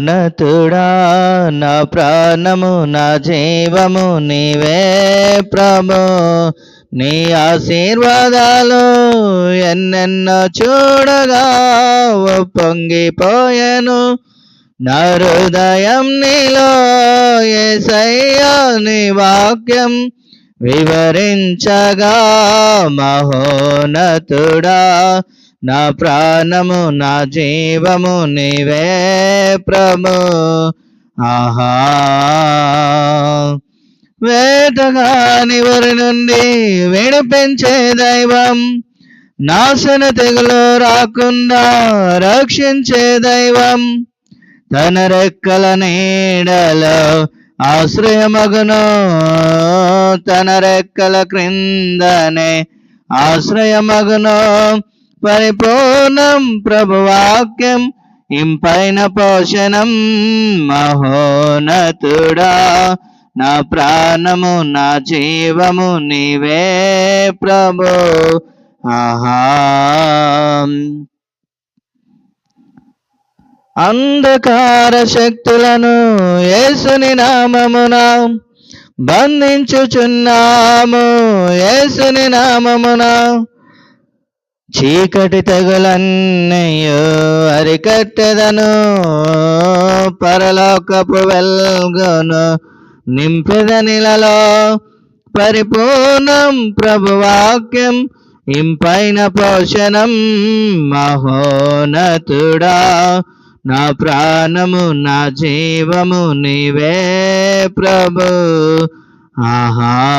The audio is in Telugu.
మహోన్నతుడా నా ప్రాణము నా జీవము నీవే ప్రభు. నీ ఆశీర్వాదాలు ఎన్నెన్నో చూడగా పొంగిపోయాను నా హృదయం నీలో ఏసయ్యా నీ వాక్యం వివరించగా మహోన్నతుడా. నా ప్రాణము నా జీవము నీవే ప్రభు. ఆహా. వేటగాని వరి నుండి విడిపించే దైవం నాశన తెగులు రాకుండా రక్షించే దైవం. తన రెక్కల నీడలో ఆశ్రయమగును తన రెక్కల క్రిందనే ఆశ్రయమగును. పరిపూర్ణం ప్రభువాక్యం. ఇంపైన పోషణం మహోనతుడా. నా ప్రాణము నా జీవము నీవే ప్రభు. ఆహా. అంధకార శక్తులను యేసుని నామమున బంధించుచున్నాము. యేసుని నామమున చీకటి తెగులన్నయ్యో అరికట్టెదను పరలోకపు వెల్గను నింపెదనిలలో పరిపూర్ణం ప్రభువాక్యం ఇంపైన పోషణం మహోనతుడా. నా ప్రాణము నా జీవము నీవే ప్రభు. ఆహా.